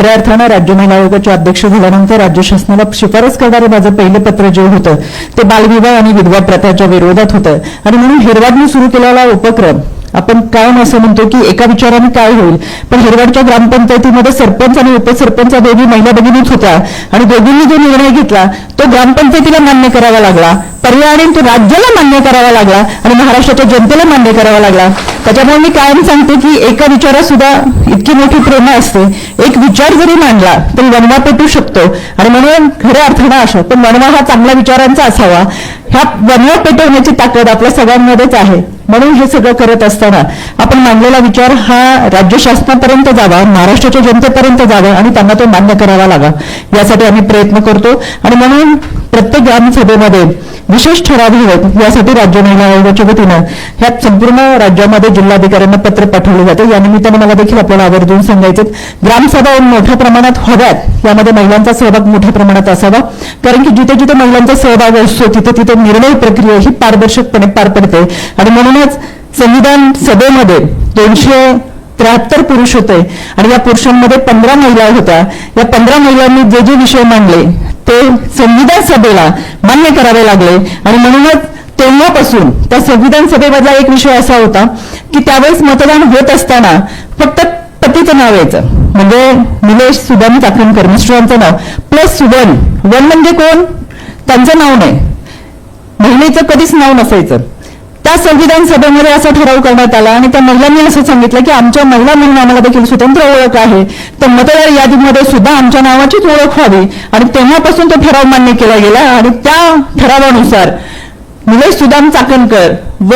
खऱ्या अर्थानं राज्य महिला आयोगाच्या अध्यक्ष झाल्यानंतर राज्य शासनाला शिफारस करणारं माझं पहिलं पत्र जे होतं ते बालविवाह आणि विधवा प्रथाच्या विरोधात होतं. आणि म्हणून हिरवाडनी सुरू केलेला उपक्रम आपण कायम असं म्हणतो की एका विचाराने काय होईल? पण हिरवडच्या ग्रामपंचायतीमध्ये सरपंच आणि उपसरपंच दोघी महिला भगिनीच होत्या. आणि दोघींनी जो निर्णय घेतला तो ग्रामपंचायतीला मान्य करावा लागला. पर्यायाने तो राज्याला मान्य करावा लागला आणि महाराष्ट्राच्या जनतेला मान्य करावा लागला. त्याच्यामुळे मी कायम सांगते की एका विचारात सुद्धा इतकी मोठी प्रेरणा असते. एक विचार जरी मांडला तरी वनवा पेटू शकतो. आणि म्हणून खऱ्या अर्थानं अशा पण वनवा हा चांगल्या विचारांचा असावा. ह्या वनवा पेटवण्याची ताकद आपल्या सगळ्यांमध्येच आहे. म्हणून हे सगळं करत असताना आपण मांडलेला विचार हा राज्य शासनापर्यंत जावा महाराष्ट्राच्या जनतेपर्यंत जावा आणि त्यांना तो मान्य करावा लागा. यासाठी आम्ही प्रयत्न करतो. आणि म्हणून प्रत्येक ग्रामसभेमध्ये विशेष ठराव घ्यावेत यासाठी राज्य महिला आयोगाच्या वतीनं ह्या संपूर्ण राज्यामध्ये जिल्हाधिकाऱ्यांना पत्र पाठवलं जातं. या निमित्तानं मला देखील आपल्याला आवर्जून सांगायचं ग्रामसभा मोठ्या प्रमाणात हव्यात. यामध्ये महिलांचा सहभाग मोठ्या प्रमाणात असावा. कारण की जिथे जिथे महिलांचा सहभाग असतो तिथे तिथे निर्णय प्रक्रिया ही पारदर्शकपणे पार पडते. आणि म्हणून म्हणूनच संविधान सभेमध्ये दोनशे त्र्याहत्तर पुरुष होते. आणि या पुरुषांमध्ये पंधरा महिला होत्या. या पंधरा महिलांनी जे जे विषय मांडले ते संविधान सभेला मान्य करावे लागले. आणि म्हणूनच तेव्हापासून त्या संविधान सभेमधला एक विषय असा होता की त्यावेळेस मतदान होत असताना फक्त पतीचं नाव यायचं. म्हणजे निलेश सुदामी चाकणकर मिस्टरांचं नाव. प्लस सुवन वन म्हणजे कोण? त्यांचं नाव नाही. महिलेचं कधीच नाव नसायचं. त्या संविधान सभेमध्ये असा ठराव करण्यात आला आणि त्या महिलांनी असं सांगितलं की आमच्या महिला म्हणून आम्हाला देखील स्वतंत्र ओळख आहे. तर मतदार यादीमध्ये सुद्धा आमच्या नावाचीच ओळख व्हावी. आणि तेव्हापासून तो ठराव मान्य केला गेला आणि त्या ठरावानुसार मुले सुदाम चाकणकर व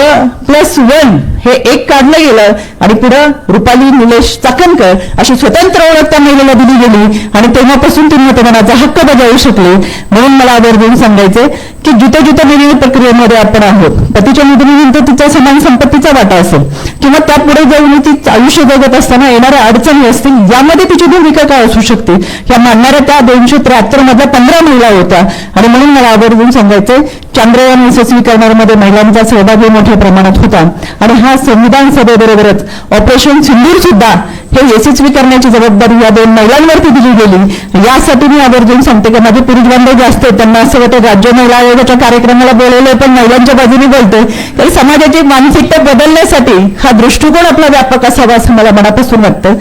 प्लस वन हे एक काढलं गेलं आणि पुढं रुपाली निलेश चाकणकर अशी स्वतंत्र ओळख त्या महिलेला दिली गेली. आणि तेव्हापासून ती मतदानाचा हक्क बजावू शकले. म्हणून मला आवर्जून सांगायचे की जिथे जिथे निर्णय प्रक्रियेमध्ये आपण आहोत. पतीच्या निधनीनंतर तिचा समान संपत्तीचा वाटा असेल. किंवा त्यापुढे जाऊन ती आयुष्य जगत असताना येणाऱ्या अडचणी असतील यामध्ये तिची भूमिका काय असू शकते? या मानणाऱ्या त्या दोनशे त्र्याहत्तर मधल्या पंधरा महिला होत्या. आणि म्हणून मला आवर्जून सांगायचंय चांद्रयान यशस्वी करण्यामध्ये महिलांचा सहभागही मोठ्या प्रमाणात होता. आणि हा संविधान सभेबरोबरच ऑपरेशन सिंदूर सुद्धा हे यशस्वी करण्याची जबाबदारी या दोन महिलांवरती दिली गेली. यासाठी मी आवर्जून सांगते की माझे पुरुष बांधव जास्त आहेत. त्यांना असं वाटतं राज्य महिला आयोगाच्या कार्यक्रमाला बोलवलंय पण महिलांच्या बाजूने बोलतोय. तर समाजाची मानसिकता बदलण्यासाठी हा दृष्टिकोन आपला व्यापक असावा असं मला मनापासून वाटतं.